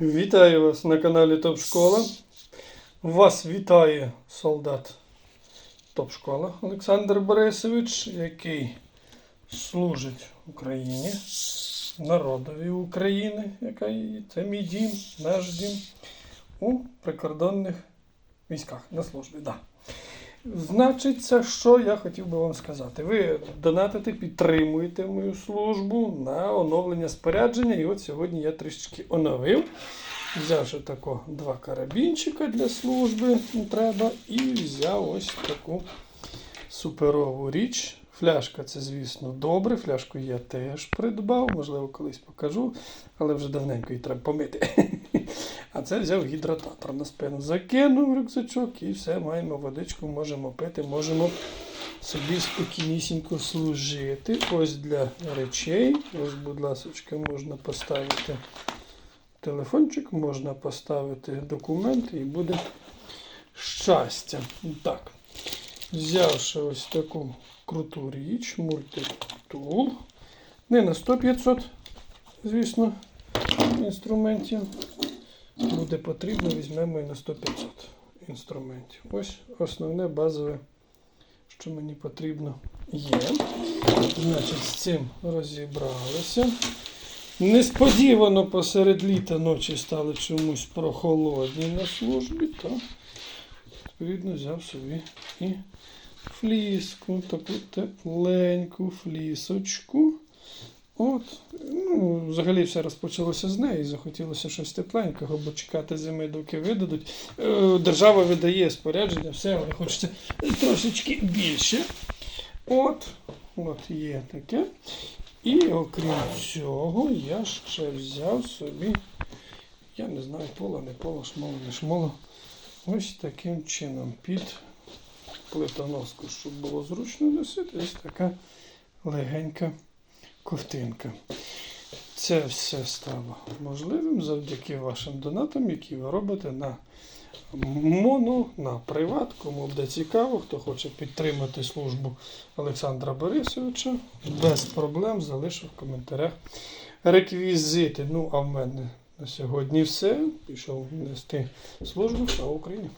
Вітаю вас на каналі Топ Школа. Вас вітає солдат Топ Школа Олександр Борисович, який служить Україні, народові України, яка є- це мій дім, наш дім, у прикордонних військах на службі. Да. Значить, це що я хотів би вам сказати. Ви донатите, підтримуєте мою службу на оновлення спорядження. І от сьогодні я трішечки оновив. Взявши тако два карабінчика для служби треба, і взяв ось таку суперову річ. Фляжка це, звісно, добре. Фляжку я теж придбав, можливо, колись покажу, але вже давненько її треба помити. А це взяв гідрататор на спину. Закинув рюкзачок і все, маємо водичку, можемо пити, можемо собі спокійнісінько служити. Ось для речей. Ось, будь ласка, можна поставити телефончик, можна поставити документи і буде щастя. Так. Взявши ось таку круту річ, мультитул. Не на 100-500, звісно, інструментів. Буде потрібно, візьмемо і на 100-500 інструментів. Ось основне базове, що мені потрібно є. Значить, з цим розібралися. Несподівано посеред літа ночі стали чомусь прохолодні на службі, то відповідно взяв собі і фліску, таку тепленьку флісочку. От, взагалі все розпочалося з неї. Захотілося щось тепленького, бо чекати зими, доки видадуть. Е, Держава видає спорядження, все, але хочеться трошечки більше. От, от є таке. І окрім цього, я ще взяв собі, я не знаю, поло, не поло, шмоло, не шмоло. Ось таким чином під плитоноску, щоб було зручно носити, ось така легенька ковтинка. Це все стало можливим завдяки вашим донатам, які ви робите на моно, на приват, кому буде цікаво, хто хоче підтримати службу Олександра Борисовича, без проблем залишу в коментарях реквізити. Ну, а в мене на сьогодні все. Пішов нести службу. Слава Україні!